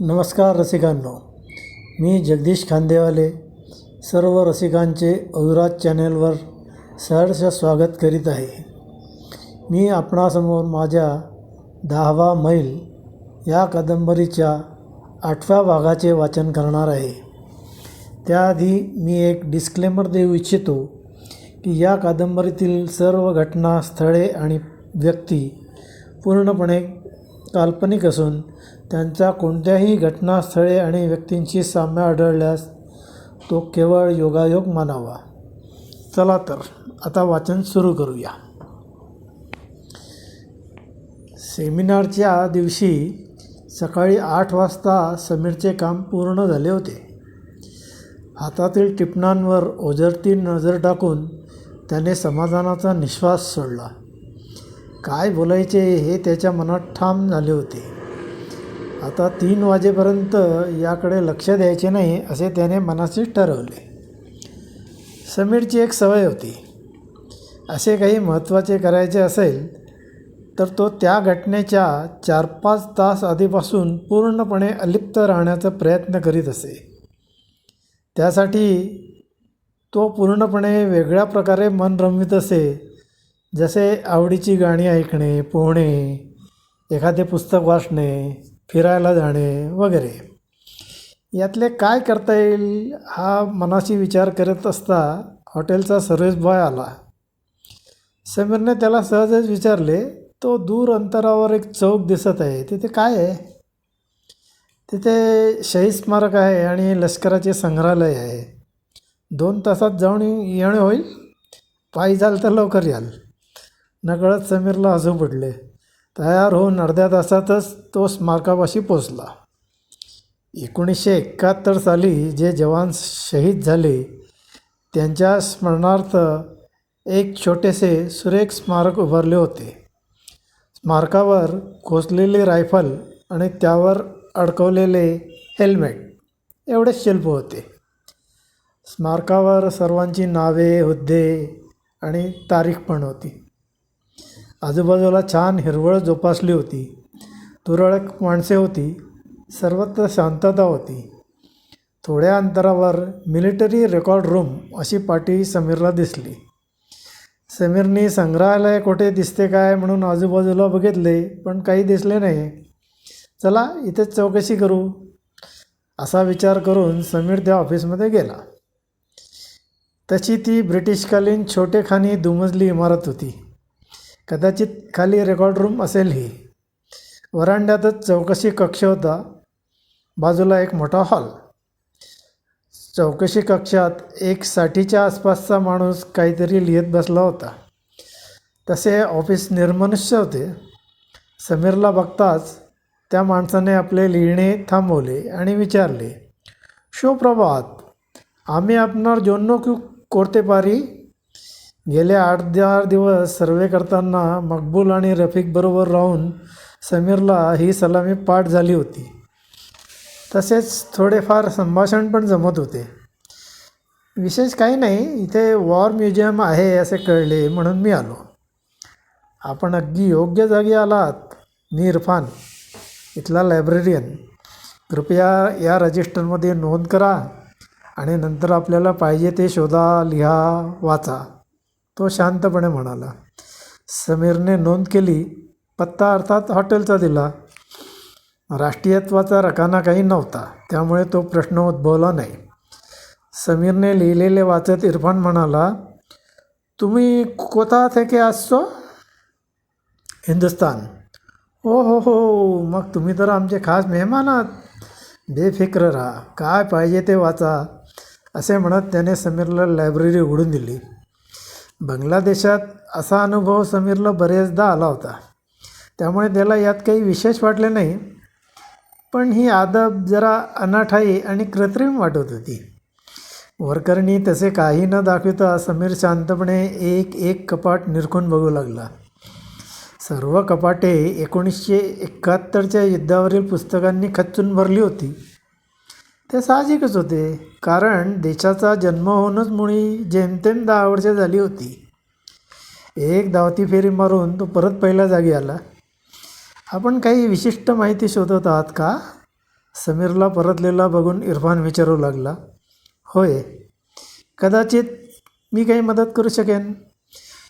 नमस्कार रसिकांनो. मी जगदीश खांदेवाले सर्व रसिकांचे अविराज चॅनेलवर सहर्ष स्वागत करीत आहे. मी आपणासमोर माझ्या दहावा मैल या कादंबरीच्या आठव्या भागाचे वाचन करणार आहे. त्याआधी मी एक डिस्क्लेमर देऊ इच्छितो की या कादंबरीतील सर्व घटना स्थळे आणि व्यक्ती पूर्णपणे काल्पनिक असून त्यांचा कोणत्याही घटनास्थळे आणि व्यक्तींशी साम्य आढळल्यास तो केवळ योगायोग मानावा. चला तर आता वाचन सुरू करूया. सेमिनारच्या दिवशी सकाळी आठ वाजता समीरचे काम पूर्ण झाले होते. हातातील टिपणांवर ओझरती नजर टाकून त्याने समाधानाचा निश्वास सोडला. काय बोलायचे हे त्याच्या मनात ठाम झाले होते. आता तीन वाजेपर्यंत याकडे लक्ष द्यायचे नाही असे त्याने मनाशीच ठरवले. समीरची एक सवय होती. असे काही महत्त्वाचे करायचे असेल तर तो त्या घटनेच्या चार पाच तास आधीपासून पूर्णपणे अलिप्त राहण्याचा प्रयत्न करीत असे. त्यासाठी तो पूर्णपणे वेगळ्या प्रकारे मन रमवित असे जसे आवडीची गाणी ऐकणे पोहणे एखादे पुस्तक वाचणे फिरायला जाणे वगैरे. यातले काय करता येईल हा मनाशी विचार करत असता हॉटेलचा सर्व्हिस बॉय आला. समीरने त्याला सहजच विचारले तो दूर अंतरावर एक चौक दिसत आहे तिथे काय आहे? तिथे शहीद स्मारक आहे आणि लष्कराचे संग्रहालय आहे. दोन तासात जाऊन येणं होईल. पायी जाल तर लवकर याल. नकळत समीरला हसू पडले. तयार होऊन अर्ध्या तासातच तो स्मारकापाशी पोचला एकोणीसशे एकाहत्तर साली जे जवान शहीद झाले त्यांच्या स्मरणार्थ एक छोटेसे सुरेख स्मारक उभारले होते. स्मारकावर खोचलेली रायफल आणि त्यावर अडकवलेले हेल्मेट एवढेच शिल्प होते. स्मारकावर सर्वांची नावे हुद्दे आणि तारीख पण होती. आजूबाजूला छान हिरवळ जोपासली होती. तुरळक माणसे होती. सर्वत्र शांतता होती. थोड्या अंतरावर मिलिटरी रेकॉर्ड रूम अशी पाटी समीरला दिसली. समीरनी संग्रहालय कुठे दिसते काय म्हणून आजूबाजूला बघितले पण काही दिसले नाही. चला इथेच चौकशी करू. असा विचार करून समीर त्या ऑफिसमध्ये गेला. तशी ती ब्रिटिशकालीन छोटेखानी दुमजली इमारत होती. कदाचित खाली रेकॉर्ड रूम असेल ही वरांड्यातच चौकशी कक्ष होता. बाजूला एक मोठा हॉल चौकशी कक्षात एक साठीच्या आसपासचा माणूस काहीतरी लिहित बसला होता. तसे ऑफिस निर्मनुष्य होते. समीरला बघताच त्या माणसाने आपले लिहिणे थांबवले आणि विचारले शोप्रभात आम्ही आपणार जोन्नो क्यू कोरते पारी गेले आठ दहा दिवस सर्वे करताना मकबूल आणि रफिकबरोबर राहून समीरला ही सलामी पाठ झाली होती. तसेच थोडेफार संभाषण पण जमत होते. विशेष काही नाही इथे वॉर म्युझियम आहे असे कळले म्हणून मी आलो. आपण अगदी योग्य जागी आलात मी इरफान इथला लायब्ररियन. कृपया या रजिस्टरमध्ये नोंद करा आणि नंतर आपल्याला पाहिजे ते शोधा लिहा वाचा. तो शांतपणे म्हणाला समीरने नोंद केली पत्ता अर्थात हॉटेलचा दिला. राष्ट्रीयत्वाचा रकाना काही नव्हता त्यामुळे तो प्रश्न उद्भवला नाही. समीरने लिहिलेले वाचत इरफान म्हणाला तुम्ही कोथा थेके असतो हिंदुस्तान. हो हो हो मग तुम्ही तर आमचे खास मेहमान आहात. बेफिक्र राहा काय पाहिजे ते वाचा असे म्हणत त्याने समीरला लायब्ररी उघडून दिली. बांगलादेशात असा अनुभव समीरला बरेचदा आला होता. त्यामुळे त्याला यात काही विशेष वाटले नाही. पण ही आदब जरा अनाठाई आणि कृत्रिम वाटत होती. वरकरणी तसे काही न दाखविता समीर शांतपणे एक एक कपाट निरखून बघू लागला. सर्व कपाटे एकोणीसशे एकाहत्तरच्या युद्धावरील पुस्तकांनी खच्चून भरली होती. ते साहजिकच होते कारण देशाचा जन्म होऊनच मुळी जेमतेम दहा वर्षे झाली होती. एक धावती फेरी मारून तो परत पहिल्या जागी आला. आपण काही विशिष्ट माहिती शोधत आहात का? समीरला परतलेला बघून इरफान विचारू लागला. होय. कदाचित मी काही मदत करू शकेन?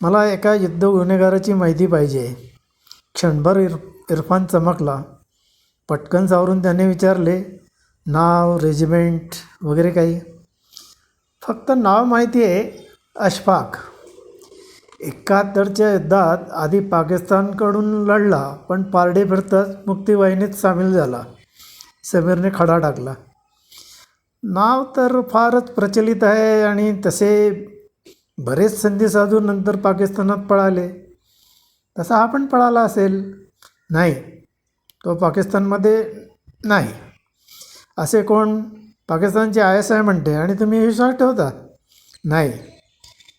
मला एका युद्ध गुन्हेगाराची माहिती पाहिजे. क्षणभर इर इरफान चमकला. पटकन सावरून त्याने विचारले नाव रेजिमेंट वगैरे काही? फक्त नाव माहिती आहे अशफाक. एकाहत्तरच्या युद्धात आधी पाकिस्तानकडून लढला पण पारडे फिरताच मुक्तीवाहिनीत सामील झाला. समीरने खडा टाकला. नाव तर फारच प्रचलित आहे आणि तसे बरेच संधी साधून नंतर पाकिस्तानात पळाले. तसा हा पण पळाला असेल? नाही. तो पाकिस्तानमध्ये नाही. असे कोण पाकिस्तानचे आय एस आय म्हणते आणि तुम्ही विश्वास ठेवता? नाही.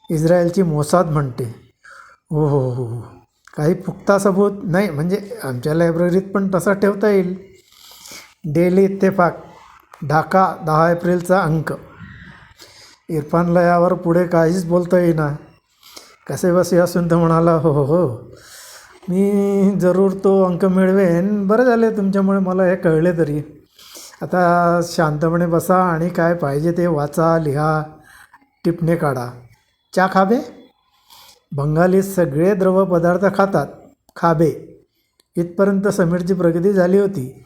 इस्रायलची मोसाद म्हणते. हो हो हो हो. काही पुख्ता सबूत नाही म्हणजे आमच्या लायब्ररीत पण तसा ठेवता येईल. डेली इत्तेफाक ढाका दहा एप्रिलचा अंक. इरफानला यावर पुढे काहीच बोलता येईना. कसे बसे असून तो म्हणाला हो हो हो. मी जरूर तो अंक मिळवेन. बरं झाले तुमच्यामुळे मला हे कळले तरी. आता शांतपणे बसा आणि काय पाहिजे ते वाचा लिहा टिपणे काढा. चा खाबे बंगाली सगळे द्रव पदार्थ खातात. खाबे इथपर्यंत समीरची प्रगती झाली होती.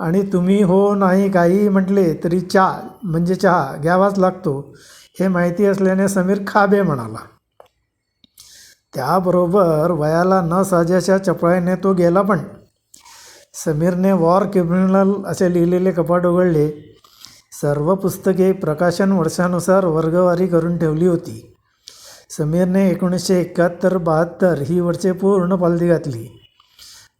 आणि तुम्ही हो नाही काही म्हटले तरी चहा म्हणजे चहा घ्यावाच लागतो. हे माहिती असल्याने समीर खाबे म्हणाला. त्याबरोबर वयाला न साजाच्या चपळाईने तो गेला पण. समीरने वॉर क्रिमिनल असे लिहिलेले कपाट उघडले. सर्व पुस्तके प्रकाशन वर्षानुसार वर्गवारी करून ठेवली होती. समीरने एकोणीसशे एकाहत्तर बहात्तर ही वर्षे पूर्ण पालथी घातली.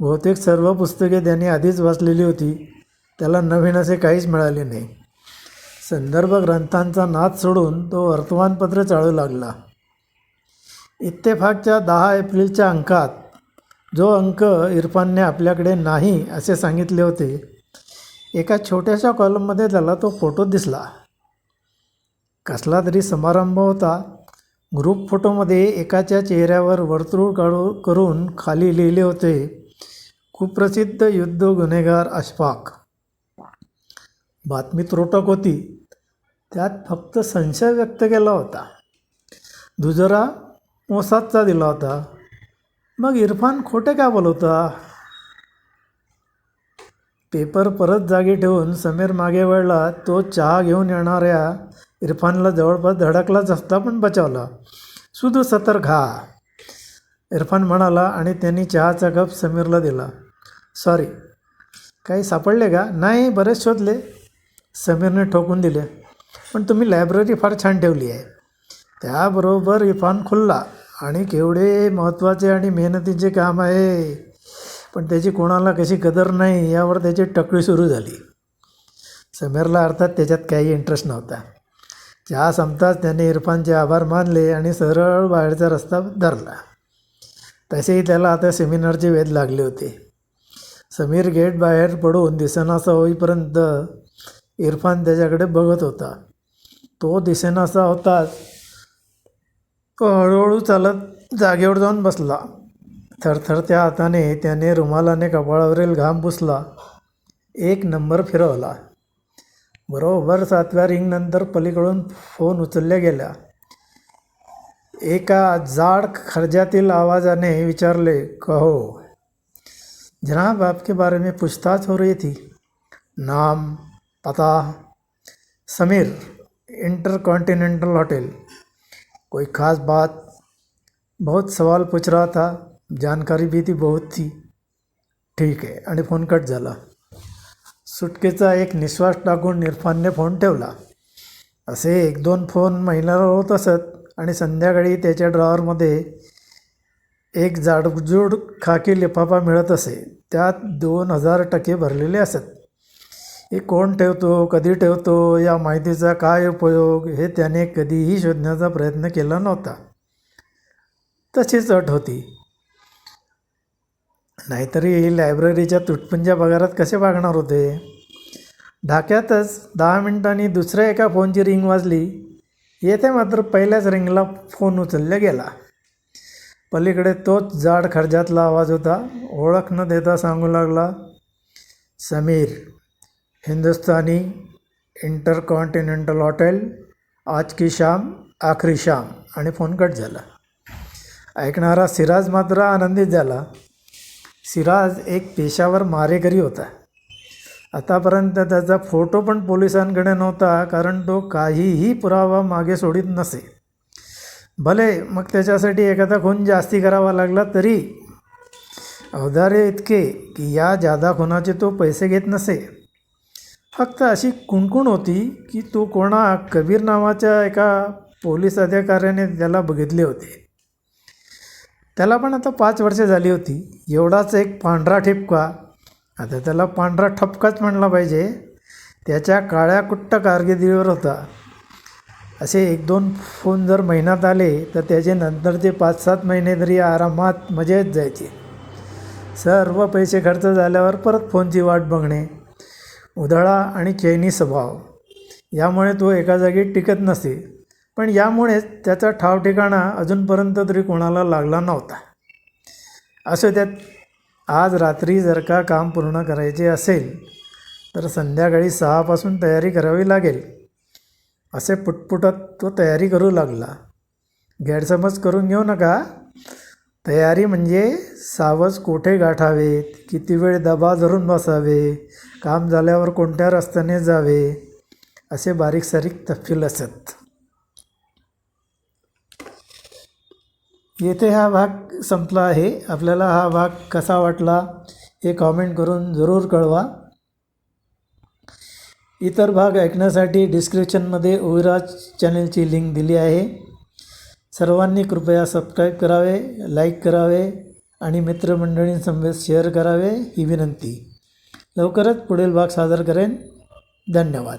बहुतेक सर्व पुस्तके त्याने आधीच वाचलेली होती. त्याला नवीन असे काहीच मिळाले नाही. संदर्भ ग्रंथांचा नाद सोडून तो वर्तमानपत्र चाळू लागला. इत्तेफाकच्या दहा एप्रिलच्या अंकात जो अंक इरफानने आपल्याकडे नाही असे सांगितले होते एका छोट्याशा कॉलममध्ये त्याला तो फोटो दिसला. कसला तरी समारंभ होता. ग्रुप फोटोमध्ये एकाच्या चेहऱ्यावर वर्तुळ काढू करून खाली लिहिले होते कुप्रसिद्ध युद्ध गुन्हेगार अशफाक. बातमी त्रोटक होती. त्यात फक्त संशय व्यक्त केला होता. दुजरा मोसादचा दिला होता. मग इरफान खोटे का बोलवता? पेपर परत जागी ठेवून समीर मागे वळला तो चहा घेऊन येणाऱ्या इरफानला जवळपास धडकलाच असता पण बचावला. सुधू सतर घा इरफान म्हणाला आणि त्यांनी चहाचा कप समीरला दिला. सॉरी. काही सापडले का? नाही बरेच शोधले. समीरने ठोकून दिले. पण तुम्ही लायब्ररी फार छान ठेवली आहे. त्याबरोबर इरफान खुल्ला. आणि केवढे महत्त्वाचे आणि मेहनतीचे काम आहे. पण त्याची कोणाला कशी कदर नाही यावर त्याची टकळी सुरू झाली. समीरला अर्थात त्याच्यात काही इंटरेस्ट नव्हता. चहा संपताच त्याने इरफानचे आभार मानले आणि सरळ बाहेरचा रस्ता धरला. तसेही त्याला आता सेमिनारचे वेध लागले होते. समीर गेट बाहेर पडून दिसेनासा होईपर्यंत इरफान त्याच्याकडे बघत होता. तो दिसेनासा होताच हळूहळू चालत जागेवर जाऊन बसला. थरथरत्या हाताने त्याने रुमालाने कपाळावरील घाम पुसला. एक नंबर फिरवला. बरोबर सातव्या रिंगनंतर पलीकडून फोन उचलल्या गेल्या. एका जाड खर्जातील आवाजाने विचारले कहो जनाब आपके बारे में पूछताछ हो रही थी? नाम पता समीर इंटरकॉन्टिनेंटल हॉटेल. कोई ख़ास बात बहुत सवाल पूछ रहा था जानकारी भी थी बहुत थी ठीक आहे आणि फोन कट झाला. सुटकेचा एक निश्वास टाकून इरफानने फोन ठेवला. असे एक दोन फोन महिन्याला होत असत आणि संध्याकाळी त्याच्या ड्रॉवरमध्ये एक जाडजूड खाकी लिफाफा मिळत असे. त्यात दोन हजार टक्के भरलेले असत. हे कोण ठेवतो कधी ठेवतो या माहितीचा काय उपयोग हे त्याने कधीही शोधण्याचा प्रयत्न केला नव्हता. तशीच अट होती. नाहीतरी लायब्ररीच्या तुटपुंज्या पगारात कसे वागणार होते? ढाक्यातच दहा मिनिटांनी दुसऱ्या एका फोनची रिंग वाजली. येथे मात्र पहिल्याच रिंगला फोन उचलला गेला. पलीकडे तोच जाड खर्जातला आवाज होता. ओळख न देता सांगू लागला समीर हिंदुस्तानी इंटरकॉन्टिनेंटल हॉटेल आज की शाम आखरी शाम आणि फोन कट झाला. ऐकणारा सिराज मात्र आनंदित झाला. सिराज एक पेशावर मारेकरी होता. आतापर्यंत त्याचा फोटो पण पोलिसांकडे नव्हता कारण तो काहीही पुरावा मागे सोडित नसे. भले मग त्याच्यासाठी एखादा खून जास्ती करावा लागला तरी. अवधारे इतके की या जादा खुनाचे तो पैसे घेत नसे. फक्त अशी कुणकुण होती की तो कोणा कबीर नावाच्या एका पोलीस अधिकाऱ्याने त्याला बघितले होते. त्याला पण आता पाच वर्षे झाली होती. एवढाच एक पांढरा ठिपका. आता त्याला पांढरा ठपकाच म्हणला पाहिजे. त्याच्या काळ्या कुट्ट कारकिर्दीवर होता. असे एक दोन फोन जर महिन्यात आले तर त्याचे नंतरचे पाच सात महिने तरी आरामात मजेत जायचे. सर्व पैसे खर्च झाल्यावर परत फोनची वाट बघणे. उधळा आणि चैनी स्वभाव. यामुळे तो एका जागी टिकत नसे. पण यामुळेच त्याचा ठावठिकाणा अजूनपर्यंत तरी कोणाला लागला नव्हता. असं त्यात आज रात्री जर का काम पूर्ण करायचे असेल तर संध्याकाळी सहापासून तयारी करावी लागेल. असे पुटपुटत तो तयारी करू लागला. गैरसमज करून घेऊ नका. तयारी म्हणजे सावज कोठे गाठावेत किती वेळ दबा धरून बसावे? काम झाल्यावर कोणत्या रस्त्याने जावे? असे बारीक सारीक तपशील असत. येथे हा भाग संपला आहे. आपल्याला हा भाग कसा वाटला हे कॉमेंट करून जरूर कळवा. इतर भाग ऐकण्यासाठी डिस्क्रिप्शनमध्ये ओविराज चॅनलची लिंक दिली आहे. सर्वांनी कृपया सबस्क्राईब करावे लाईक करावे आणि मित्रमंडळींसमवेत शेअर करावे ही विनंती. लवकरच पुढील भाग सादर करेन. धन्यवाद.